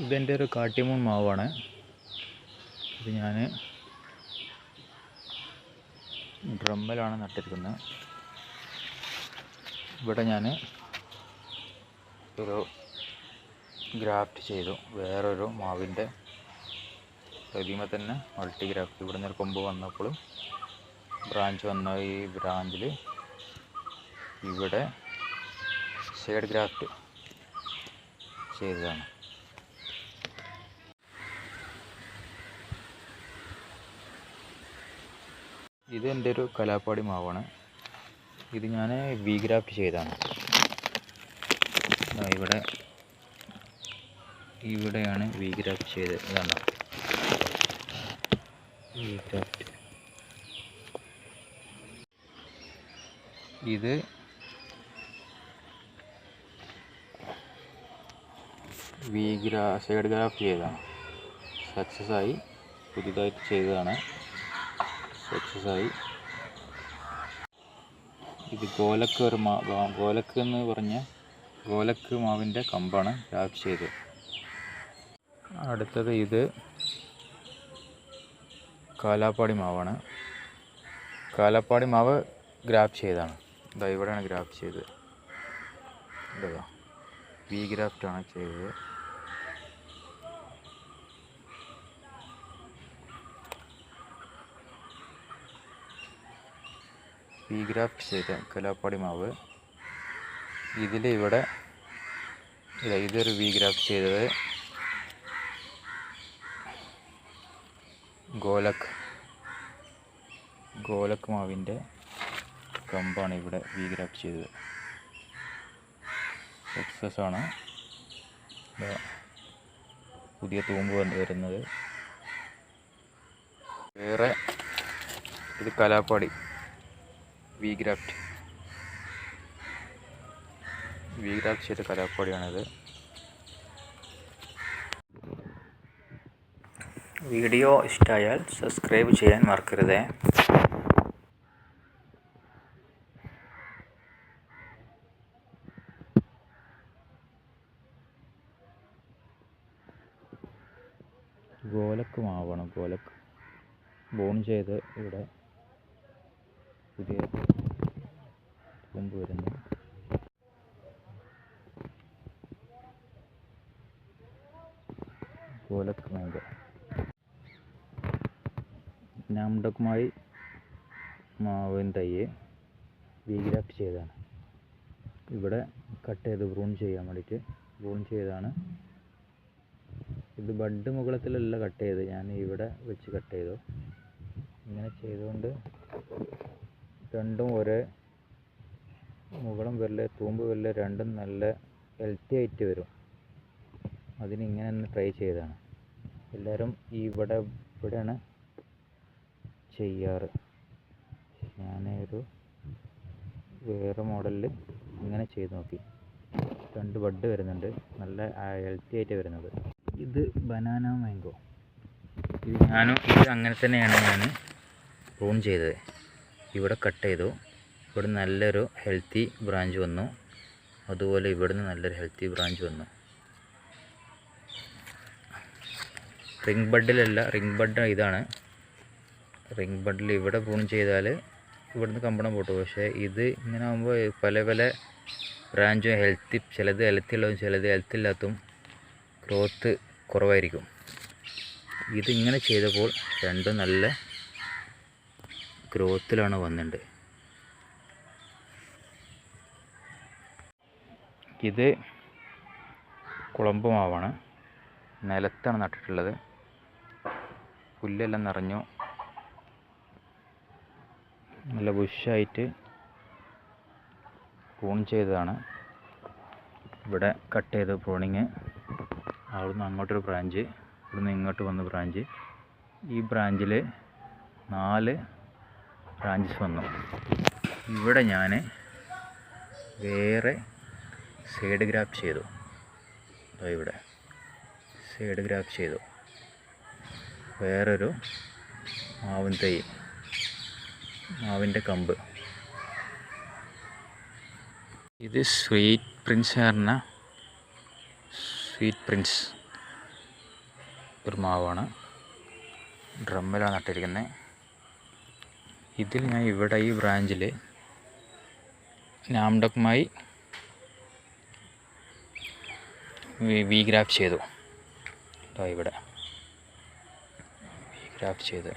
ഇതെന്റെ ഒരു കാട്ടിമൂൺ മാവാണ്. ഇത് ഞാൻ ഡ്രമ്മിലാണ് നട്ടിരിക്കുന്നത്. ഇവിടെ ഞാൻ ഒരു ഗ്രാഫ്റ്റ് ചെയ്തു. വേറൊരു മാവിന്റെ പ്രതിമ തന്നെ മൾട്ടി ഗ്രാഫ്റ്റ്. ഇവിടെ നിന്ന് കൊമ്പ് വന്നപ്പോഴും ബ്രാഞ്ച് വന്ന ഈ ബ്രാഞ്ചിൽ ഇവിടെ ഷെയ്ഡ് ഗ്രാഫ്റ്റ് ചെയ്തതാണ്. ഇത് എന്റെ ഒരു കലാപ്പാടി മാവാണ്. ഇത് ഞാൻ വി ഗ്രാഫ്റ്റ് ചെയ്തതാണ്. ഇവിടെ ഇവിടെയാണ് വി ഗ്രാഫ്റ്റ് ചെയ്തത്. ഇതാണ്? വി ഗ്രാഫ്റ്റ് ഇത് വി ഗ്രാ സൈഡ് ഗ്രാഫ്റ്റ് ചെയ്തതാണ്. സക്സസ് ആയി പുതുതായിട്ട് ചെയ്തതാണ്. സക്സസ് ആയി ഇത് ഗോലക്ക് ഒരു മാ ഗോലക്ക് എന്ന് പറഞ്ഞ ഗോലക്ക് മാവിന്റെ കമ്പാണ് ഗ്രാഫ് ചെയ്ത് അടുത്തത് ഇത് കാലാപ്പാടി മാവാണ്. കാലാപ്പാടി മാവ് ഗ്രാഫ് ചെയ്താണ് ഇതാ ഇവിടെയാണ് ഗ്രാഫ് ചെയ്തത്. ഇതാ വി ഗ്രാഫ്റ്റാണ് ചെയ്തത്. വി ഗ്രാഫ്റ്റ് ചെയ്ത കലാപ്പാടി മാവ് ഇതിൽ ഇവിടെ ഇതാ ഇതൊരു വി ഗ്രാഫ്റ്റ് ചെയ്തത്. ഗോലക്. ഗോലക് മാവിന്റെ കമ്പാണ് ഇവിടെ വി ഗ്രാഫ്റ്റ് ചെയ്തത്. സക്സസ് ആണ്. പുതിയ തൂമ്പ് വരുന്നത്. വേറെ ഇത് കലാപ്പാടി വി ഗ്രാഫ്റ്റ് വി ഗ്രാഫ്റ്റ് ചെയ്ത കലാപ്പാടിയാണിത് വീഡിയോ ഇഷ്ടമായാൽ സബ്സ്ക്രൈബ് ചെയ്യാൻ മറക്കരുതേ. ഗോലക്ക് മാവാണ് ഗോലക്ക് ബോൺ ചെയ്ത് ഇവിടെ പുതിയ കൊമ്പ് വരുന്നു. നാംഡക്കുമായി മാവിൻ വീഗ്രാഫ്റ്റ് ചെയ്തതാണ്. ഇവിടെ കട്ട് ചെയ്ത് ബ്രൂൺ ചെയ്യാൻ വേണ്ടിയിട്ട് ബ്രൂൺ ചെയ്തതാണ്. ഇത് ബഡ് മുകളത്തിലല്ല കട്ട് ചെയ്ത് ഞാൻ ഇവിടെ വെച്ച് കട്ട് ചെയ്തു. ഇങ്ങനെ ചെയ്തുകൊണ്ട് രണ്ടും ഒരേ മുകളും വല്ല തൂമ്പ് വല്ല രണ്ടും നല്ല ഹെൽത്തി ആയിട്ട് വരും. അതിന് ഇങ്ങനെ ഒന്ന് ട്രൈ ചെയ്തതാണ് എല്ലാവരും ഇവിടെ ഇവിടെയാണ് ചെയ്യാറ്. ഞാനൊരു വേറെ മോഡലിൽ ഇങ്ങനെ ചെയ്ത് നോക്കി. രണ്ട് ബഡ് വരുന്നുണ്ട്. നല്ല ഹെൽത്തി ആയിട്ട് വരുന്നത്. ഇത് ബനാന മാംഗോ ഇത് ഞാനും ഇത് അങ്ങനെ തന്നെയാണ് ഞാൻ പ്രൂൺ ചെയ്തത്. ഇവിടെ കട്ട് ചെയ്തു. ഇവിടെ നല്ലൊരു ഹെൽത്തി ബ്രാഞ്ച് വന്നു. അതുപോലെ ഇവിടുന്ന് നല്ലൊരു ഹെൽത്തി ബ്രാഞ്ച് വന്നു. റിംഗ് ബഡിലല്ല റിംഗ് ബഡ് ഇതാണ്. റിംഗ് ബഡിൽ ഇവിടെ പ്രൂൺ ചെയ്താൽ ഇവിടുന്ന് കമ്പണം പൊട്ടും. പക്ഷേ ഇത് ഇങ്ങനെ ആകുമ്പോൾ പല പല ബ്രാഞ്ചും ഹെൽത്തി ചിലത് ഹെൽത്തി ഉള്ളതും ചിലത് ഹെൽത്തി ഇല്ലാത്തതും ഗ്രോത്ത് കുറവായിരിക്കും. ഇതിങ്ങനെ ചെയ്തപ്പോൾ രണ്ടും നല്ല ഗ്രോത്തിലാണ് വന്നിട്ടുണ്ട് ഇത് കുളമ്പ് മാവാണ് നിലത്താണ് നട്ടിട്ടുള്ളത്. പുല്ലെല്ലാം നിറഞ്ഞു. നല്ല ബുഷായിട്ട് പ്രൂൺ ചെയ്തതാണ്. ഇവിടെ കട്ട് ചെയ്ത് പ്രൂണിങ്. അവിടുന്ന് അങ്ങോട്ടൊരു ബ്രാഞ്ച് ഇവിടുന്ന് ഇങ്ങോട്ട് വന്ന ബ്രാഞ്ച്. ഈ ബ്രാഞ്ചിൽ നാല് ബ്രാഞ്ചസ് വന്നു. ഇവിടെ ഞാൻ വേറെ സൈഡ് ഗ്രാഫ് ചെയ്തു. ഇവിടെ. സൈഡ് ഗ്രാഫ് ചെയ്തു. വേറൊരു മാവിൻ തൈ. മാവിന്റെ കമ്പ്. ഇത് സ്വീറ്റ് പ്രിൻസ് പറഞ്ഞ സ്വീറ്റ് പ്രിൻസ് ഒരു മാവാണ്. ഡ്രമ്മിലാണ് നട്ടിരിക്കുന്നത് ഇതിൽ ഞാൻ ഇവിടെ ഈ ബ്രാഞ്ചിൽ നാംഡക്കുമായി വി ഗ്രാഫ് ചെയ്തു. ഇതാ ഇവിടെ. വി ഗ്രാഫ് ചെയ്ത്.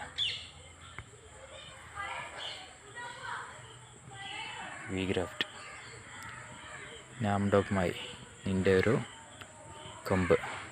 വി ഗ്രാഫ്റ്റ് നാംഡോക്കുമായി നിന്റെ ഒരു കൊമ്പ്.